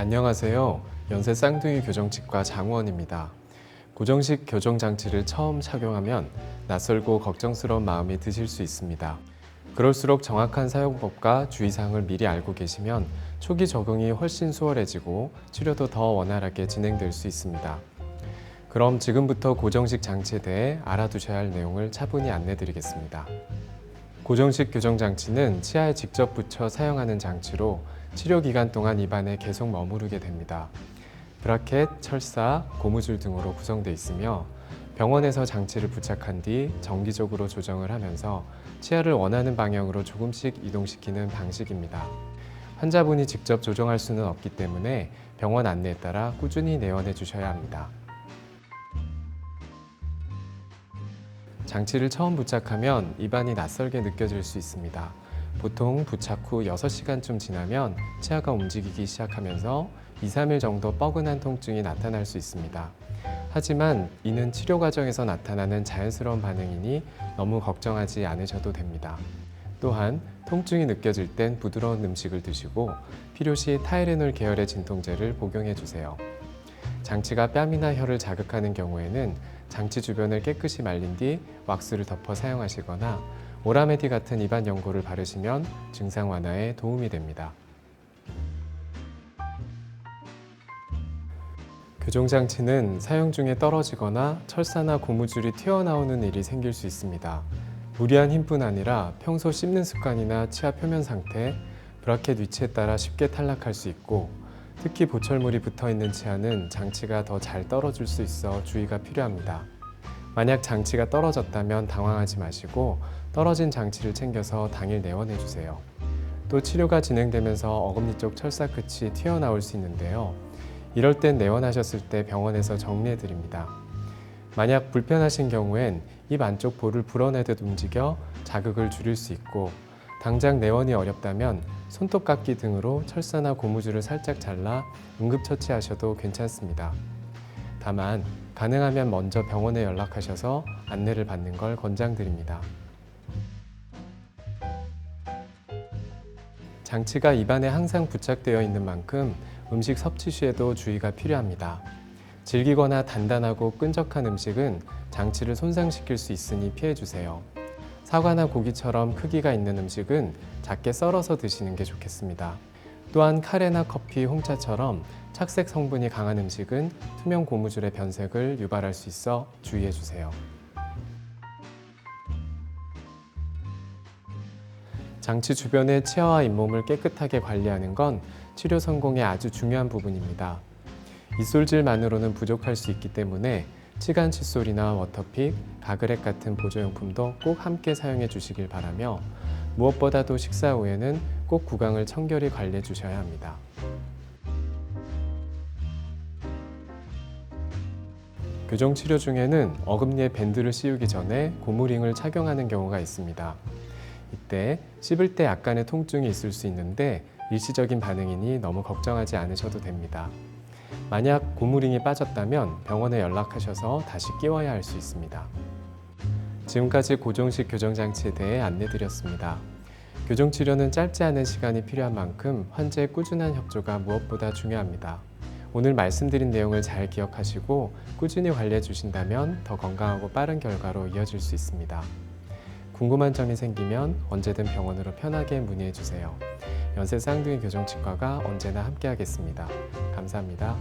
안녕하세요. 연세 쌍둥이 교정치과 장우원입니다. 고정식 교정 장치를 처음 착용하면 낯설고 걱정스러운 마음이 드실 수 있습니다. 그럴수록 정확한 사용법과 주의사항을 미리 알고 계시면 초기 적응이 훨씬 수월해지고 치료도 더 원활하게 진행될 수 있습니다. 그럼 지금부터 고정식 장치에 대해 알아두셔야 할 내용을 차분히 안내 드리겠습니다. 고정식 교정 장치는 치아에 직접 붙여 사용하는 장치로 치료 기간 동안 입안에 계속 머무르게 됩니다. 브라켓, 철사, 고무줄 등으로 구성되어 있으며 병원에서 장치를 부착한 뒤 정기적으로 조정을 하면서 치아를 원하는 방향으로 조금씩 이동시키는 방식입니다. 환자분이 직접 조정할 수는 없기 때문에 병원 안내에 따라 꾸준히 내원해 주셔야 합니다. 장치를 처음 부착하면 입안이 낯설게 느껴질 수 있습니다. 보통 부착 후 6시간쯤 지나면 치아가 움직이기 시작하면서 2, 3일 정도 뻐근한 통증이 나타날 수 있습니다. 하지만 이는 치료 과정에서 나타나는 자연스러운 반응이니 너무 걱정하지 않으셔도 됩니다. 또한 통증이 느껴질 땐 부드러운 음식을 드시고 필요시 타이레놀 계열의 진통제를 복용해 주세요. 장치가 뺨이나 혀를 자극하는 경우에는 장치 주변을 깨끗이 말린 뒤 왁스를 덮어 사용하시거나 오라메디 같은 입안 연고를 바르시면 증상 완화에 도움이 됩니다. 교정장치는 사용 중에 떨어지거나 철사나 고무줄이 튀어나오는 일이 생길 수 있습니다. 무리한 힘뿐 아니라 평소 씹는 습관이나 치아 표면 상태, 브라켓 위치에 따라 쉽게 탈락할 수 있고 특히 보철물이 붙어 있는 치아는 장치가 더 잘 떨어질 수 있어 주의가 필요합니다. 만약 장치가 떨어졌다면 당황하지 마시고 떨어진 장치를 챙겨서 당일 내원해 주세요. 또 치료가 진행되면서 어금니 쪽 철사 끝이 튀어나올 수 있는데요. 이럴 땐 내원하셨을 때 병원에서 정리해 드립니다. 만약 불편하신 경우엔 입 안쪽 볼을 불어내듯 움직여 자극을 줄일 수 있고 당장 내원이 어렵다면 손톱깎이 등으로 철사나 고무줄을 살짝 잘라 응급처치하셔도 괜찮습니다. 다만 가능하면 먼저 병원에 연락하셔서 안내를 받는 걸 권장드립니다. 장치가 입안에 항상 부착되어 있는 만큼 음식 섭취 시에도 주의가 필요합니다. 질기거나 단단하고 끈적한 음식은 장치를 손상시킬 수 있으니 피해 주세요. 사과나 고기처럼 크기가 있는 음식은 작게 썰어서 드시는 게 좋겠습니다. 또한 카레나 커피, 홍차처럼 착색 성분이 강한 음식은 투명 고무줄의 변색을 유발할 수 있어 주의해 주세요. 장치 주변의 치아와 잇몸을 깨끗하게 관리하는 건 치료 성공에 아주 중요한 부분입니다. 이솔질만으로는 부족할 수 있기 때문에 치간 칫솔이나 워터픽, 가글액 같은 보조용품도 꼭 함께 사용해 주시길 바라며 무엇보다도 식사 후에는 꼭 구강을 청결히 관리해 주셔야 합니다. 교정 치료 중에는 어금니에 밴드를 씌우기 전에 고무링을 착용하는 경우가 있습니다. 이때 씹을 때 약간의 통증이 있을 수 있는데 일시적인 반응이니 너무 걱정하지 않으셔도 됩니다. 만약 고무링이 빠졌다면 병원에 연락하셔서 다시 끼워야 할 수 있습니다. 지금까지 고정식 교정 장치에 대해 안내드렸습니다. 교정 치료는 짧지 않은 시간이 필요한 만큼 환자의 꾸준한 협조가 무엇보다 중요합니다. 오늘 말씀드린 내용을 잘 기억하시고 꾸준히 관리해 주신다면 더 건강하고 빠른 결과로 이어질 수 있습니다. 궁금한 점이 생기면 언제든 병원으로 편하게 문의해 주세요. 연세 쌍둥이 교정치과가 언제나 함께하겠습니다. 감사합니다.